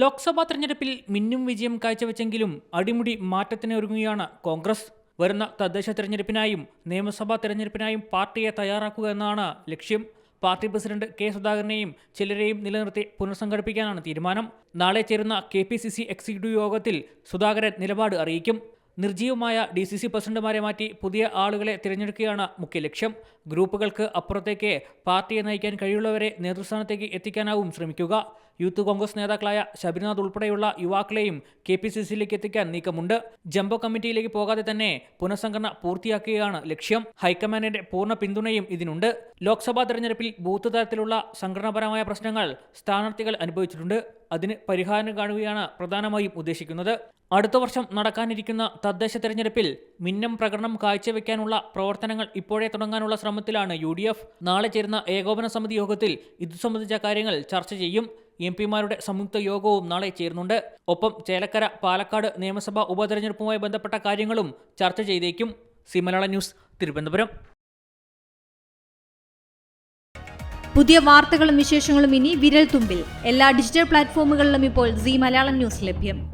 ലോക്സഭാ തെരഞ്ഞെടുപ്പിൽ മിന്നും വിജയം കാഴ്ചവെച്ചെങ്കിലും അടിമുടി മാറ്റത്തിന് ഒരുങ്ങുകയാണ് കോൺഗ്രസ്. വരുന്ന തദ്ദേശ തെരഞ്ഞെടുപ്പിനായും നിയമസഭാ തെരഞ്ഞെടുപ്പിനായും പാർട്ടിയെ തയ്യാറാക്കുക എന്നാണ് ലക്ഷ്യം. പാർട്ടി പ്രസിഡന്റ് കെ സുധാകരനെയും ചിലരെയും നിലനിർത്തി പുനഃസംഘടിപ്പിക്കാനാണ് തീരുമാനം. നാളെ ചേരുന്ന K P C C executive യോഗത്തിൽ സുധാകരൻ നിലപാട് അറിയിക്കും. നിർജീവമായ ഡി സി സി പ്രസിഡന്റുമാരെ മാറ്റി പുതിയ ആളുകളെ തിരഞ്ഞെടുക്കുകയാണ് മുഖ്യ ലക്ഷ്യം. ഗ്രൂപ്പുകൾക്ക് അപ്പുറത്തേക്ക് പാർട്ടിയെ നയിക്കാൻ കഴിയുള്ളവരെ നേതൃസ്ഥാനത്തേക്ക് എത്തിക്കാനാവും ശ്രമിക്കുക. യൂത്ത് കോൺഗ്രസ് നേതാക്കളായ ശബരിനാഥ് ഉൾപ്പെടെയുള്ള യുവാക്കളെയും കെ പി സി സിയിലേക്ക് എത്തിക്കാൻ നീക്കമുണ്ട്. ജംബോ കമ്മിറ്റിയിലേക്ക് പോകാതെ തന്നെ പുനഃസംഘടന പൂർത്തിയാക്കുകയാണ് ലക്ഷ്യം. ഹൈക്കമാൻഡിന്റെ പൂർണ പിന്തുണയും ഇതിനുണ്ട്. ലോക്സഭാ തെരഞ്ഞെടുപ്പിൽ ബൂത്ത് തലത്തിലുള്ള സംഘടനാപരമായ പ്രശ്നങ്ങൾ സ്ഥാനാർത്ഥികൾ അനുഭവിച്ചിട്ടുണ്ട്. അതിന് പരിഹാരം കാണുകയാണ് പ്രധാനമായും ഉദ്ദേശിക്കുന്നത്. അടുത്ത വർഷം നടക്കാനിരിക്കുന്ന തദ്ദേശ തെരഞ്ഞെടുപ്പിൽ മിന്നം പ്രകടനം കാഴ്ചവെക്കാനുള്ള പ്രവർത്തനങ്ങൾ ഇപ്പോഴേ തുടങ്ങാനുള്ള ശ്രമത്തിലാണ് യു നാളെ ചേരുന്ന ഏകോപന സമിതി യോഗത്തിൽ ഇതു സംബന്ധിച്ച കാര്യങ്ങൾ ചർച്ച ചെയ്യും. എം പിമാരുടെ സംയുക്ത യോഗവും നാളെ ചേരുന്നുണ്ട്. ഒപ്പം ചേലക്കര പാലക്കാട് നിയമസഭാ ഉപതെരഞ്ഞെടുപ്പുമായി ബന്ധപ്പെട്ട കാര്യങ്ങളും ചർച്ച ചെയ്തേക്കും. സി മലയാള ന്യൂസ് തിരുവനന്തപുരം. പുതിയ വാർത്തകളും വിശേഷങ്ങളും ഇനി വിരൽ തുമ്പിൽ എല്ലാ ഡിജിറ്റൽ പ്ലാറ്റ്ഫോമുകളിലും ഇപ്പോൾ സി മലയാളം ന്യൂസ് ലഭ്യം.